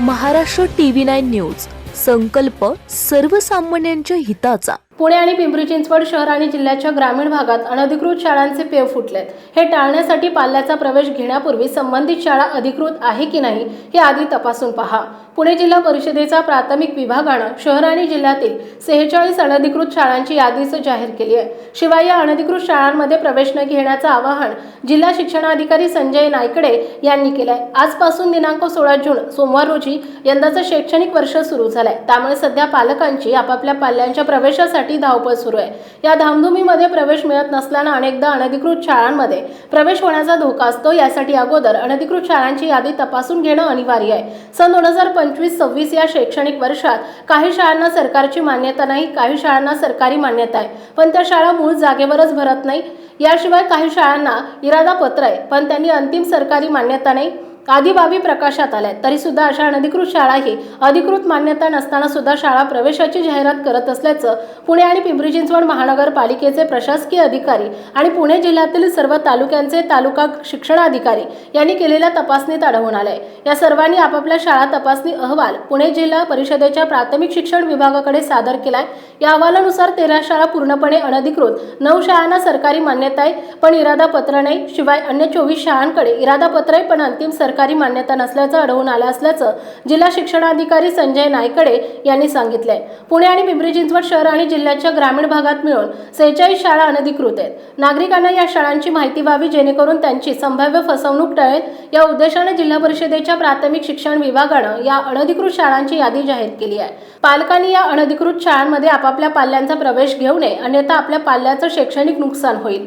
Maharashtra TV nine news. संकल्प सर्वसामान्यांच्या हिताचा. पुणे आणि पिंपरी चिंचवड शहर आणि जिल्ह्याच्या ग्रामीण भागात अनधिकृत शाळांचे पेव फुटलेत. हे टाळण्यासाठी पाल्याचा प्रवेश घेण्यापूर्वी संबंधित शाळा अधिकृत आहे की नाही हे आधी तपासून पहा. पुणे जिल्हा परिषदेचा प्राथमिक विभागानं शहर आणि जिल्ह्यातील सेहेचाळीस अनधिकृत शाळांची यादीच जाहीर केली आहे. शिवाय या अनधिकृत शाळांमध्ये प्रवेश न घेण्याचं आवाहन जिल्हा शिक्षणाधिकारी संजय नायकडे यांनी केलंय. आजपासून दिनांक सोळा जून सोमवार रोजी यंदाचं शैक्षणिक वर्ष सुरू झालंय. त्यामुळे सध्या पालकांची आपापल्या पाल्यांच्या प्रवेशासाठी धावपळ सुरू आहे. या धामधुमीमध्ये प्रवेश मिळत नसल्यानं अनेकदा अनधिकृत शाळांमध्ये प्रवेश होण्याचा धोका असतो. यासाठी अगोदर अनधिकृत शाळांची यादी तपासून घेणं अनिवार्य आहे. सन दोन हजार पंचवीस सव्वीस या शैक्षणिक वर्षात काही शाळांना सरकारची मान्यता नाही काही शाळांना सरकारी मान्यता आहे. पण त्या शाळा मूळ जागेवरच भरत नाही. याशिवाय काही शाळांना इरादा पत्र आहे पण त्यांनी अंतिम सरकारी मान्यता नाही. आदी बाबी प्रकाशात आल्या. तरी सुद्धा अशा अनधिकृत शाळाही अधिकृत मान्यता नसताना सुद्धा शाळा प्रवेशाची जाहिरात करत असल्याचं पुणे आणि पिंपरी चिंचवड महानगरपालिकेचे प्रशासकीय अधिकारी आणि पुणे जिल्ह्यातील सर्व तालुक्यांचे तालुका शिक्षणाधिकारी यांनी केलेल्या तपासणीत आढळून आलंय. या सर्वांनी आपापल्या शाळा तपासणी अहवाल पुणे जिल्हा परिषदेच्या प्राथमिक शिक्षण विभागाकडे सादर केलाय. या अहवालानुसार तेरा शाळा पूर्णपणे अनधिकृत नऊ शाळांना सरकारी मान्यता आहे पण इरादा पत्र नाही. शिवाय अन्य चोवीस शाळांकडे इरादा पत्र आहे पण अंतिम सरकार मान्यता नसल्याचं आढळून आलं असल्याचं जिल्हा शिक्षणाधिकारी संजय नायकडे यांनी सांगितलंय. पुणे आणि पिंपरी चिंचवड शहर आणि जिल्ह्याच्या ग्रामीण भागात मिळून सेहेचाळीस शाळा अनधिकृत आहेत. नागरिकांना या शाळांची माहिती व्हावी जेणेकरून त्यांची संभाव्य फसवणूक टळेल या उद्देशाने जिल्हा परिषदेच्या प्राथमिक शिक्षण विभागानं या अनधिकृत शाळांची यादी जाहीर केली आहे. पालकांनी या अनधिकृत शाळांमध्ये आपापल्या पाल्यांचा प्रवेश घेऊ नये अन्यथा आपल्या पाल्याचं शैक्षणिक नुकसान होईल.